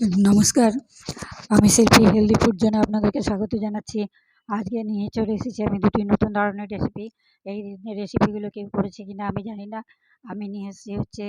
নমস্কার, আমি শিল্পী হেলদি ফুড জন্য আপনাদেরকে স্বাগত জানাচ্ছি। আজকে নিয়ে চলে এসেছি আমি দুটি নতুন ধরনের রেসিপি এই রেসিপিগুলো কেউ করেছে কি না আমি জানি না। আমি নিয়ে এসেছি হচ্ছে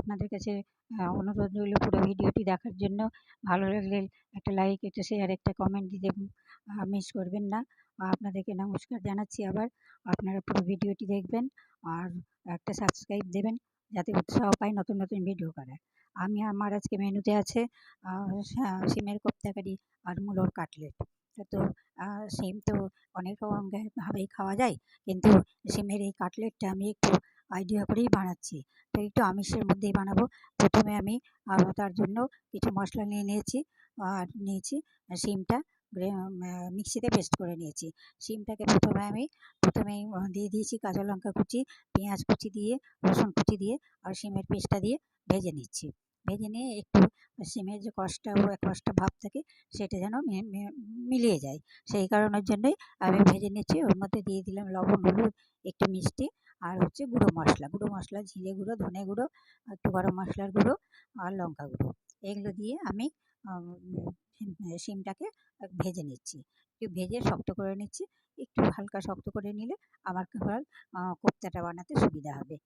আপনাদের কাছে অনুরোধ রইল পুরো ভিডিওটি দেখার জন্য। ভালো লাগলে একটা লাইক একটা শেয়ার একটা কমেন্ট দিতে মিস করবেন না। আপনাদেরকে নমস্কার জানাচ্ছি আবার। আপনারা পুরো ভিডিওটি দেখবেন আর একটা সাবস্ক্রাইব দেবেন, যাতে উৎসাহ পায় নতুন নতুন ভিডিও করার। আমি আমার আজকে মেনুতে আছে শিমের কোপ্তাকারি আর মুলোর কাটলেট। তো সিম তো অনেক ভাবেই খাওয়া যায়, কিন্তু সিমের এই কাটলেটটা আমি একটু আইডিয়া করেই বানাচ্ছি। তো একটু আমিষের মধ্যেই বানাবো। প্রথমে আমি তার জন্য কিছু মশলা নিয়ে নিয়েছি, আর নিয়েছি সিমটা মিক্সিতে পেস্ট করে নিয়েছি। শিমটাকে প্রথমে আমি, প্রথমেই দিয়ে দিয়েছি কাঁচা লঙ্কা কুচি, পেঁয়াজ কুচি দিয়ে, রসুন কুচি দিয়ে, আর সিমের পেস্টটা দিয়ে ভেজে নিচ্ছি। ভেজে নিয়ে একটু সিমের যে কষটা কষটা ভাব থাকে, সেটা যেন মিলিয়ে যায়। সেই কারণের জন্যই আমি ভেজে নিচ্ছি। ওর মধ্যে দিয়ে দিলাম লবণ, হলুদ, একটু মিষ্টি আর হচ্ছে গুঁড়ো মশলা। গুঁড়ো মশলা, জিরে গুঁড়ো, ধনে গুঁড়ো, একটু গরম মশলার গুঁড়ো আর লঙ্কা গুঁড়ো। এগুলো দিয়ে আমি সিমটাকে ভেজে নিচ্ছি। একটু ভেজে শক্ত করে নিচ্ছি। একটু হালকা শক্ত করে নিলে আমার কোপ্তাটা বানাতে সুবিধা হবে।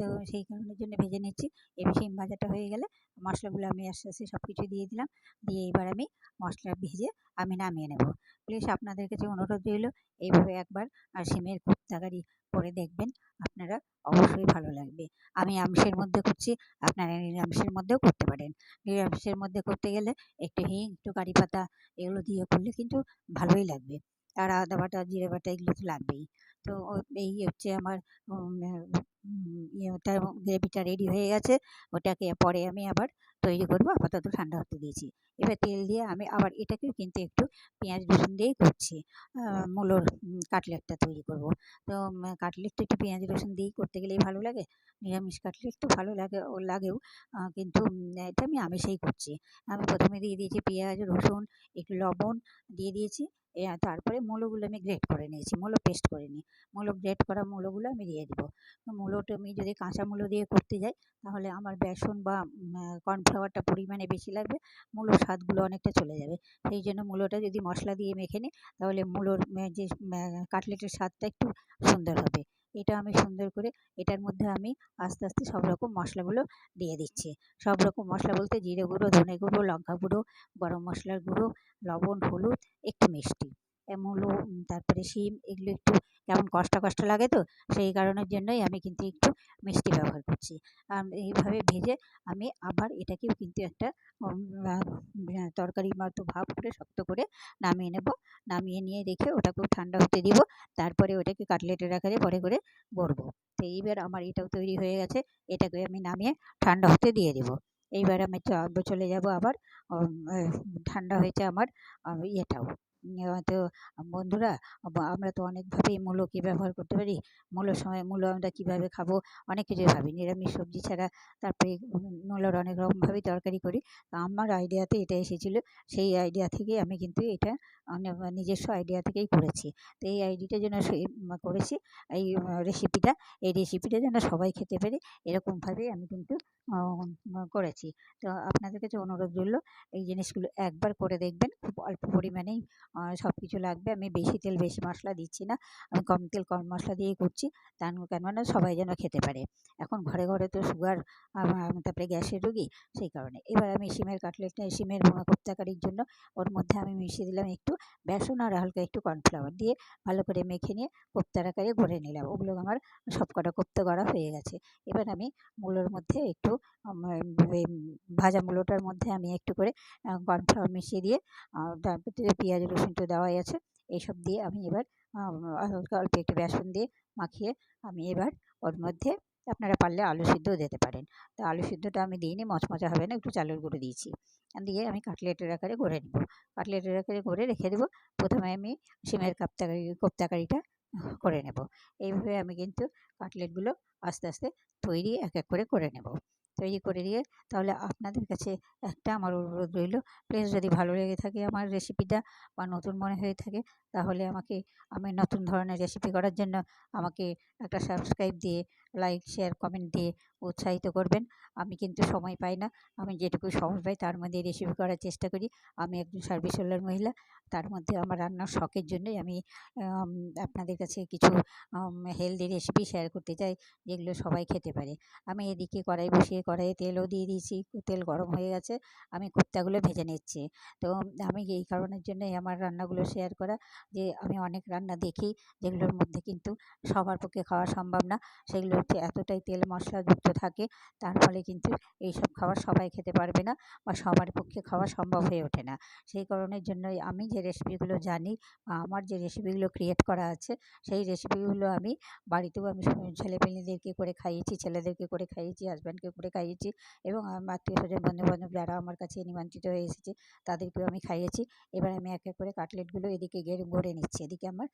তো সেই কারণের জন্য ভেজে নিচ্ছি। এই শিম ভাজাটা হয়ে গেলে মশলাগুলো আমি আস্তে আস্তে সব কিছু দিয়ে দিলাম। দিয়ে এবার আমি মশলা ভেজে আমি নামিয়ে নেব। প্লিজ আপনাদের কাছে অনুরোধ রইল এইভাবে একবার শিমের কোপ্তাকারি করে দেখবেন। আপনারা অবশ্যই ভালো লাগবে। আমি আমিষের মধ্যে করছি, আপনারা নিরামিষের মধ্যেও করতে পারেন। নিরামিষের মধ্যে করতে গেলে একটু হিং, একটু কারি পাতা এগুলো দিয়ে করলে কিন্তু ভালোই লাগবে। আর আদা বাটা, জিরে বাটা এগুলো তো লাগবেই। তো এই হচ্ছে আমার ওটা গ্রেভিটা রেডি হয়ে গেছে। ওটাকে পরে আমি আবার তৈরি করব, আপাতত ঠান্ডা হতে দিয়েছি। এবার তেল দিয়ে আমি আবার এটাকেও কিন্তু একটু পেঁয়াজ, রসুন দিয়েই করছি। মূলোর কাটলেটটা তৈরি করব। তো কাটলেটটা একটু পেঁয়াজ, রসুন দিয়েই করতে গেলেই ভালো লাগে। নিরামিষ কাটলেট তো ভালো লাগে, ও, লাগেও। কিন্তু এটা আমি আমিষেই করছি। আমি প্রথমে দিয়ে দিয়েছি পেঁয়াজ, রসুন, একটু লবণ দিয়ে দিয়েছি। তারপরে মূলোগুলো আমি গ্রেট করে নিয়েছি। মূলো পেস্ট করে নিই। মূলো গ্রেট করা মূলোগুলো আমি দিয়ে দেবো। মূলোটা আমি যদি কাঁচা মূলো দিয়ে করতে যাই, তাহলে আমার বেসন বা কর্নফ্লাওয়ারটা পরিমাণে বেশি লাগবে, মূলোর স্বাদগুলো অনেকটা চলে যাবে। সেই জন্য মূলোটা যদি মশলা দিয়ে মেখে নিই, তাহলে মূলোর যে কাটলেটের স্বাদটা একটু সুন্দর হবে। এটা আমি সুন্দর করে, এটার মধ্যে আমি আস্তে আস্তে সব রকম মশলাগুলো দিয়ে দিচ্ছি। সব রকম মশলা বলতে জিরে গুঁড়ো, ধনে গুঁড়ো, লঙ্কা গুঁড়ো, গরম মশলার গুঁড়ো, লবণ, হলুদ, একটু মিষ্টি। মূলো তারপরে শিম, এগুলো একটু কেমন কষ্ট কষ্ট লাগে তো, সেই কারণের জন্যই আমি কিন্তু একটু মিষ্টি ব্যবহার করছি। এইভাবে ভেজে আমি আবার এটাকেও কিন্তু একটা তরকারি মতো ভাব করে শক্ত করে নামিয়ে নেব। নামিয়ে নিয়ে রেখে ওটাকেও ঠান্ডা হতে দিব, তারপরে ওটাকে কাটলেটের আকারে পরে করে গড়বো। তো এইবার আমার এটাও তৈরি হয়ে গেছে, এটাকে আমি নামিয়ে ঠান্ডা হতে দিয়ে দেবো। এইবার আমি চলে যাব আবার ঠান্ডা হয়েছে আমার ইয়েটাও। তো বন্ধুরা আমরা তো অনেকভাবেই মূলোকে ব্যবহার করতে পারি? মূলোর সময়, মূলো আমরা কীভাবে খাব? অনেক কিছুই ভাবি। নিরামিষ সবজি ছাড়া তারপরে মূলোর অনেক রকমভাবেই তরকারি করি। আমার আইডিয়াতে এটা এসেছিল। সেই আইডিয়া থেকেই আমি কিন্তু এটা নিজস্ব আইডিয়া থেকেই করেছি। তো এই আইডিটা যেন করেছি, এই রেসিপিটা এই রেসিপিটা যেন সবাই খেতে পারে এরকমভাবেই আমি কিন্তু করেছি। তো আপনাদের কাছে অনুরোধ রইল, এই জিনিসগুলো একবার করে দেখবেন। খুব অল্প পরিমাণেই সব কিছু লাগবে। আমি বেশি তেল, বেশি মশলা দিচ্ছি না। আমি কম তেল, কম মশলা দিয়েই করছি। তার কেননা সবাই যেন খেতে পারে। এখন ঘরে ঘরে তো সুগার তারপরে গ্যাসের রুগী, সেই কারণে। এবার আমি শিমের কাটলেটটা শিমের কোপ্তাকারির জন্য ওর মধ্যে আমি মিশিয়ে দিলাম একটু বেসন আর হালকা একটু কর্নফ্লাওয়ার দিয়ে ভালো করে মেখে নিয়ে কোপ্তার আকারে নিলাম। ওগুলো আমার সব কটা কোপ্তা গড়া হয়ে গেছে। এবার আমি মূলোর মধ্যে একটু ভাজা মূলোটার মধ্যে আমি একটু করে কর্নফ্লাওয়ার মিশিয়ে দিয়ে তারপর পেঁয়াজ, রসুন তো দেওয়াই আছে। এইসব দিয়ে আমি এবার অল্প একটু বেসন দিয়ে মাখিয়ে আমি এবার ওর মধ্যে আপনারা পারলে আলু সিদ্ধও দিতে পারেন। তো আলু সিদ্ধটা আমি দিইনি, মচমচা হবে না, একটু চালের গুঁড়ো দিয়েছি। দিয়ে আমি কাটলেটের আকারে গড়ে নেব। কাটলেটের আকারে গড়ে রেখে দেবো। প্রথমে আমি সিমের কাপ্তাকারি, কোপ্তাকারিটা করে নেব। এইভাবে আমি কিন্তু কাটলেটগুলো আস্তে আস্তে তৈরি এক এক করে করে নেব। তৈরি করে দিয়ে তাহলে আপনাদের কাছে একটা আমার অনুরোধ রইল। প্লিজ যদি ভালো লেগে থাকে আমার রেসিপিটা বা নতুন মনে হয়ে থাকে তাহলে আমাকে, আমি নতুন ধরনের রেসিপি করার জন্য আমাকে একটা সাবস্ক্রাইব দিয়ে লাইক শেয়ার কমেন্ট দিয়ে উৎসাহিত করবেন। আমি কিন্তু সময় পাই না। আমি যেটুকু সময় পাই তার মধ্যে রেসিপি করার চেষ্টা করি। আমি একজন সার্ভিস হোল্ডার মহিলা। তার মধ্যে আমার রান্নার শখের জন্যই আমি আপনাদের কাছে কিছু হেলদি রেসিপি শেয়ার করতে চাই যেগুলো সবাই খেতে পারে। আমি এদিকে কড়াই বসিয়ে কড়াইয়ে তেলও দিয়ে দিয়েছি। তেল গরম হয়ে গেছে। আমি কোপ্তাগুলো ভেজে নিচ্ছি। তো আমি এই কারণের জন্যই আমার রান্নাগুলো শেয়ার করা যে আমি অনেক রান্না দেখি যেগুলোর মধ্যে কিন্তু সবার পক্ষে খাওয়া সম্ভব না। সেগুলো হচ্ছে এতটাই তেল মশলাযুক্ত থাকে, তার ফলে কিন্তু এইসব খাবার সবাই খেতে পারবে না বা সবার পক্ষে খাওয়া সম্ভব হয়ে ওঠে না। সেই কারণের জন্যই আমি যে রেসিপিগুলো জানি বা আমার যে রেসিপিগুলো ক্রিয়েট করা আছে, সেই রেসিপিগুলো আমি বাড়িতেও আমি ছেলেপিলেদেরকে করে খাইয়েছি, ছেলেদেরকে করে খাইয়েছি হাজব্যান্ডকে করে খাইয়েছি এবং আমার আত্মীয় স্বজন বন্ধু বান্ধব যারা আমার কাছে নিমন্ত্রিত হয়ে এসেছে, তাদেরকেও আমি খাইয়েছি। এবার আমি এক এক করে কাটলেটগুলো এদিকে গেড়ে, গড়ে নিচ্ছি। এদিকে আমার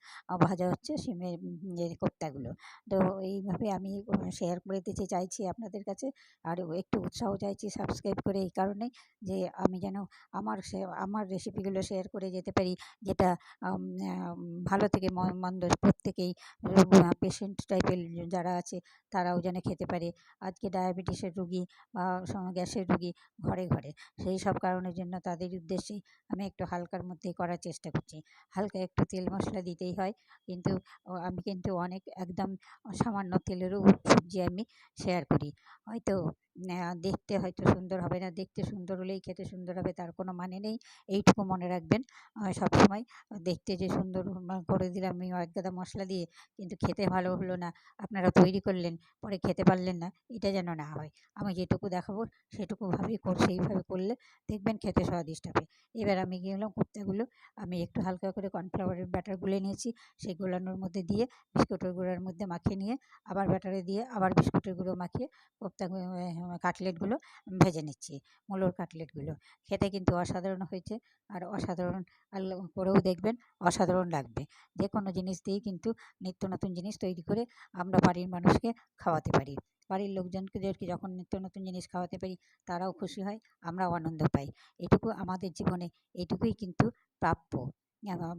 ভাজা হচ্ছে সিমের কোপ্তাগুলো। তো এইভাবে আমি শেয়ার করে দিতে চাইছি আপনাদের কাছে আর একটু উৎসাহ চাইছি সাবস্ক্রাইব করে এই কারণেই যে আমি যেন আমার আমার রেসিপিগুলো শেয়ার করে যেতে পারি, যেটা ভালো থেকে মন্দ প্রত্যেকেই পেশেন্ট টাইপের যারা আছে তারাও যেন খেতে পারে। আজকে ডায়াবেটিসের রুগী বা গ্যাসের রুগী ঘরে ঘরে, সেই সব কারণের জন্য তাদের উদ্দেশ্যেই আমি একটু হালকার মধ্যেই করার চেষ্টা করছি। হালকা একটু তেল মশলা দিতেই হয়, কিন্তু আমি কিন্তু অনেক একদম সামান্য তেলেরও সবজি আমি শেয়ার করি হয়তো দেখতে হয়তো সুন্দর হবে না, দেখতে সুন্দর হলেই খেতে সুন্দর হবে, তার কোনো মানে নেই। এইটুকু মনে রাখবেন। সবসময় দেখতে যে সুন্দর করে দিলাম আমি এক গাদা মশলা দিয়ে, কিন্তু খেতে ভালো হলো না। আপনারা তৈরি করলেন, পরে খেতে পারলেন না, এটা যেন না হয়। আমি যেটুকু দেখাবো সেটুকুভাবেই কর সেইভাবে করলে দেখবেন খেতে স্বাদিষ্ট হবে। এবার আমি করলাম কোপ্তাগুলো, আমি একটু হালকা করে কর্নফ্লাওয়ারের ব্যাটার গুলে নিয়েছি, সেই গোলানোর মধ্যে দিয়ে বিস্কুটের গুঁড়োর মধ্যে মাখিয়ে নিয়ে, আবার ব্যাটারে দিয়ে আবার বিস্কুটের গুঁড়ো মাখিয়ে কোপ্তা কাটলেটগুলো ভেজে নিচ্ছি মূলোর কাটলেটগুলো। খেতে কিন্তু অসাধারণ হয়েছে আর অসাধারণ করেও দেখবেন অসাধারণ লাগবে। যে কোনো জিনিস দিয়েই কিন্তু নিত্য নতুন জিনিস তৈরি করে আমরা বাড়ির মানুষকে খাওয়াতে পারি। বাড়ির লোকজনদেরকে যখন নিত্য নতুন জিনিস খাওয়াতে পারি তারাও খুশি হয় আমরাও আনন্দ পাই। এটুকু আমাদের জীবনে এটুকুই কিন্তু প্রাপ্য।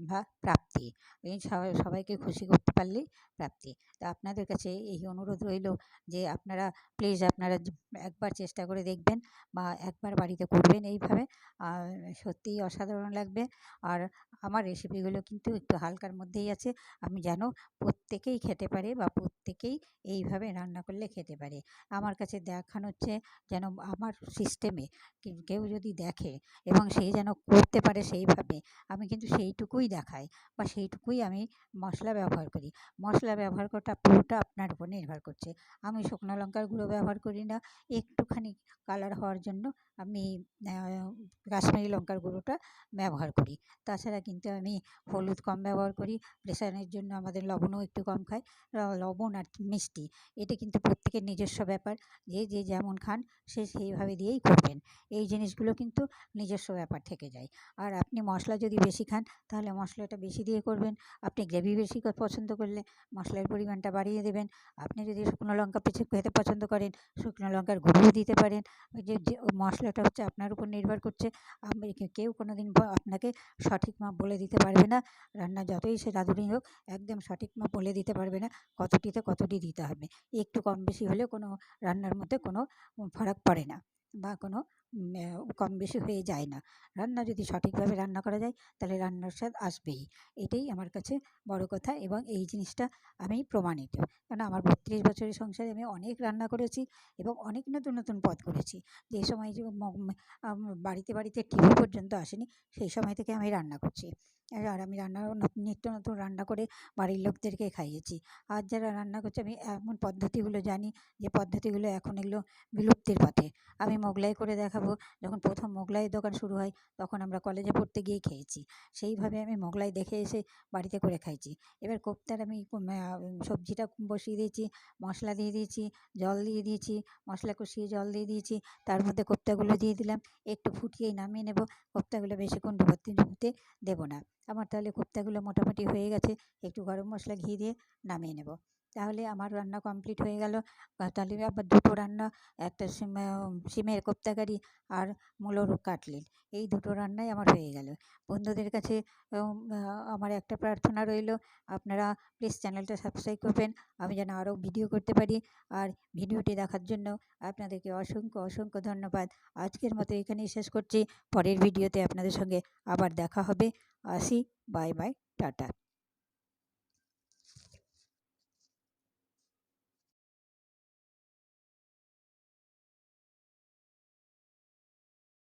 বা প্রাপ্তি। এই সবাইকে খুশি করতে পারলেই প্রাপ্তি। তা আপনাদের কাছে এই অনুরোধ রইল যে আপনারা প্লিজ আপনারা একবার চেষ্টা করে দেখবেন বা একবার বাড়িতে করবেন এইভাবে। আর সত্যিই অসাধারণ লাগবে। আর আমার রেসিপিগুলো কিন্তু একটু হালকার মধ্যেই আছে। আমি যেন প্রত্যেকেই খেতে পারে বা প্রত্যেকেই এইভাবে রান্না করলে খেতে পারে। আমার কাছে দেখানো হচ্ছে যেন আমার সিস্টেমে কেউ যদি দেখে এবং সে যেন করতে পারে সেইভাবে, আমি কিন্তু সেইটুকুই দেখায় বা সেইটুকুই আমি মশলা ব্যবহার করি। মশলা ব্যবহার করাটা পুরোটা আপনার উপর নির্ভর করছে। আমি শুকনো লঙ্কার গুঁড়ো ব্যবহার করি না। একটুখানি কালার হওয়ার জন্য আমি কাশ্মীরি লঙ্কার গুঁড়োটা ব্যবহার করি। তাছাড়া কিন্তু আমি হলুদ কম ব্যবহার করি। প্রেশারের জন্য আমাদের লবণও একটু কম খায় লবণ আর মিষ্টি, এটা কিন্তু প্রত্যেকের নিজস্ব ব্যাপার। যে যে যেমন খান, সে সেইভাবে দিয়েই করবেন। এই জিনিসগুলো কিন্তু নিজস্ব ব্যাপার থেকে যায়। আর আপনি মশলা যদি বেশি খান তাহলে মশলাটা বেশি দিয়ে করবেন। আপনি গ্রেভি বেশি পছন্দ করলে মশলার পরিমাণটা বাড়িয়ে দেবেন। আপনি যদি শুকনো লঙ্কা পিছু খেতে পছন্দ করেন, শুকনো লঙ্কার গুঁড়োও দিতে পারেন। ওই যে মশলাটা হচ্ছে আপনার উপর নির্ভর করছে। আমি কেউ কোনো দিন আপনাকে সঠিক মাপ বলে দিতে পারবে না। রান্না যতই সে রাঁধুনি হোক, একদম সঠিক মাপ বলে দিতে পারবে না। কতটিতে কতটি দিতে হবে। একটু কম বেশি হলে কোনো রান্নার মধ্যে কোনো ফারাক পড়ে না বা কোনো কম বেশি হয়ে যায় না। রান্না যদি সঠিকভাবে রান্না করা যায়, তাহলে রান্নার স্বাদ আসবেই। এটাই আমার কাছে বড় কথা এবং এই জিনিসটা আমি প্রমাণিত। কারণ আমার বত্রিশ বছরের সংসারে আমি অনেক রান্না করেছি এবং অনেক নতুন নতুন পদ করেছি। যে সময় যে বাড়িতে বাড়িতে টিভি পর্যন্ত আসেনি, সেই সময় থেকে আমি রান্না করছি। আর আমি রান্না নিত্য নতুন রান্না করে বাড়ির লোকদেরকে খাইয়েছি। আর যারা রান্না করছে, আমি এমন পদ্ধতিগুলো জানি যে পদ্ধতিগুলো এখন এগুলো বিলুপ্তির পথে। আমি মোগলাই করে দেখাবো যখন প্রথম মোগলাইয়ের দোকান শুরু হয়, তখন আমরা কলেজে পড়তে গিয়ে খেয়েছি। সেইভাবে আমি মোগলাই দেখে এসে বাড়িতে করে খাইছি। এবার কোপ্তার আমি সবজিটা বসিয়ে দিয়েছি, মশলা দিয়ে দিয়েছি, জল দিয়ে দিয়েছি, মশলা কষিয়ে জল দিয়ে দিয়েছি, তার মধ্যে কোপ্তাগুলো দিয়ে দিলাম। একটু ফুটিয়ে নামিয়ে নেব। কোপ্তাগুলো বেশিক্ষণ ডুবোতে ডুবোতে দেবো না। আমার তাহলে কোপ্তাগুলো মোটামুটি হয়ে গেছে। একটু গরম মশলা ঘি দিয়ে নামিয়ে নেব। তাহলে আমার রান্না কমপ্লিট হয়ে গেল। তাহলে আবার দুটো রান্না, একটা সিম সিমের কোপ্তা কারি আর মূলোর কাটলেট। এই দুটো রান্নাই আমার হয়ে গেল। বন্ধুদের কাছে আমার একটা প্রার্থনা রইল, আপনারা প্লিজ চ্যানেলটা সাবস্ক্রাইব করবেন। আমি যেন আরও ভিডিও করতে পারি। আর ভিডিওটি দেখার জন্য আপনাদেরকে অসংখ্য অসংখ্য ধন্যবাদ। আজকের মতো এখানেই শেষ করছি। পরের ভিডিওতে আপনাদের সঙ্গে আবার দেখা হবে। আসি বাই বাই টাটা।